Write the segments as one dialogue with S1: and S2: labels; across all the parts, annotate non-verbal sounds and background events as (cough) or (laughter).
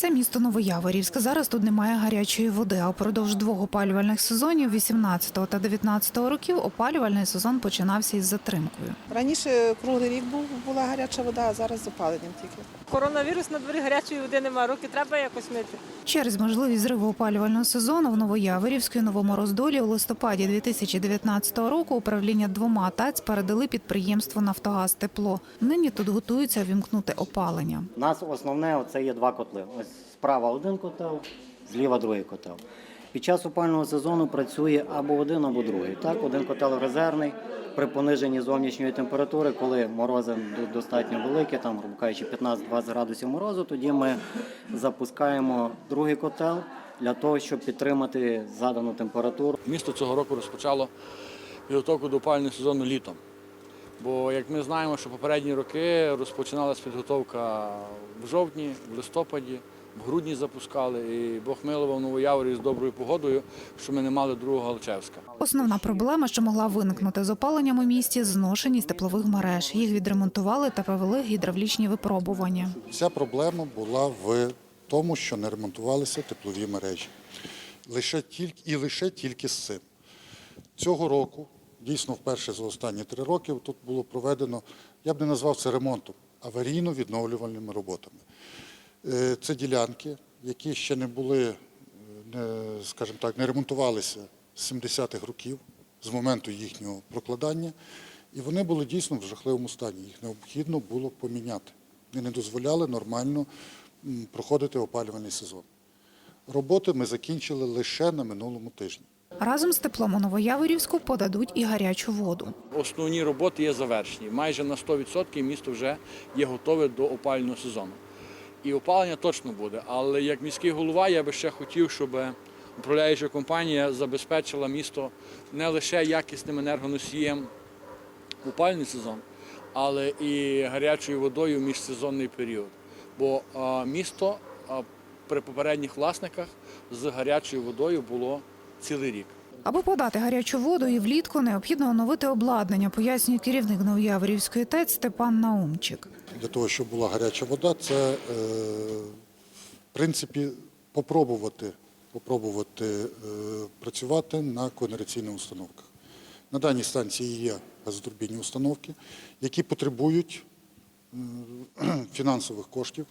S1: Це місто Новояворівськ. Зараз тут немає гарячої води. А впродовж двох опалювальних сезонів 18 та 19 років опалювальний сезон починався із затримкою.
S2: Раніше круглий рік був, була гаряча вода, а зараз з опаленням тільки.
S3: Коронавірус на дворі гарячої води немає, руки треба якось мити.
S1: Через можливість зриву опалювального сезону в Новояворівську і Новому Роздолі у листопаді 2019 року управління двома ТАЦ передали підприємству Нафтогаз Тепло. Нині тут готуються вімкнути опалення.
S4: У нас основне це є два котли. Ось справа один котел, зліва другий котел. Під час опального сезону працює або один, або другий. Так, один котел резервний при пониженні зовнішньої температури, коли морози достатньо великі, там, грубо кажучи, 15-20 градусів морозу, тоді ми запускаємо другий котел для того, щоб підтримати задану температуру.
S5: Місто цього року розпочало підготовку до опалювального сезону літом. Бо, як ми знаємо, що попередні роки розпочиналася підготовка в жовтні, в листопаді, в грудні запускали, і Бог милував Новояворі з доброю погодою, що ми не мали другого Галичевська.
S1: Основна проблема, що могла виникнути з опаленням у місті, зношеність теплових мереж. Їх відремонтували та провели гідравлічні випробування.
S6: Вся проблема була в тому, що не ремонтувалися теплові мережі. Лише тільки, і лише тільки з цим. Цього року, дійсно вперше за останні три роки, тут було проведено, я б не назвав це ремонтом, аварійно-відновлювальними роботами. Е, Це ділянки, які ще не були, е, не, скажімо так, не ремонтувалися з 70-х років, з моменту їхнього прокладання, і вони були дійсно в жахливому стані. Їх необхідно було поміняти. Вони не дозволяли нормально проходити опалювальний сезон. Роботи ми закінчили лише на минулому тижні.
S1: Разом з теплом у Новояворівську подадуть і гарячу воду.
S5: Основні роботи є завершені. Майже на 100% місто вже є готове до опалювального сезону. І опалення точно буде. Але як міський голова я би ще хотів, щоб управляюча компанія забезпечила місто не лише якісним енергоносієм в опалювальний сезон, але і гарячою водою в міжсезонний період. Бо місто при попередніх власниках з гарячою водою було цілий рік.
S1: Аби подати гарячу воду і влітку необхідно оновити обладнання, пояснює керівник Новояворівської ТЕЦ Степан Наумчик.
S6: Для того, щоб була гаряча вода, це, е, в принципі, попробувати, попробувати е, працювати на когенераційних установках. На даній станції є газотурбінні установки, які потребують (clears throat) фінансових коштів,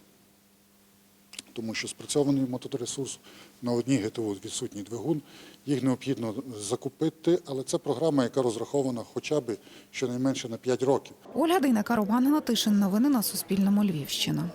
S6: тому що спрацьований моторесурс на одній ГТУ відсутній двигун, їх необхідно закупити, але це програма, яка розрахована хоча б щонайменше на 5 років.
S1: Ольга Дейнека, Роман Гнатишин. Новини на Суспільному. Львівщина.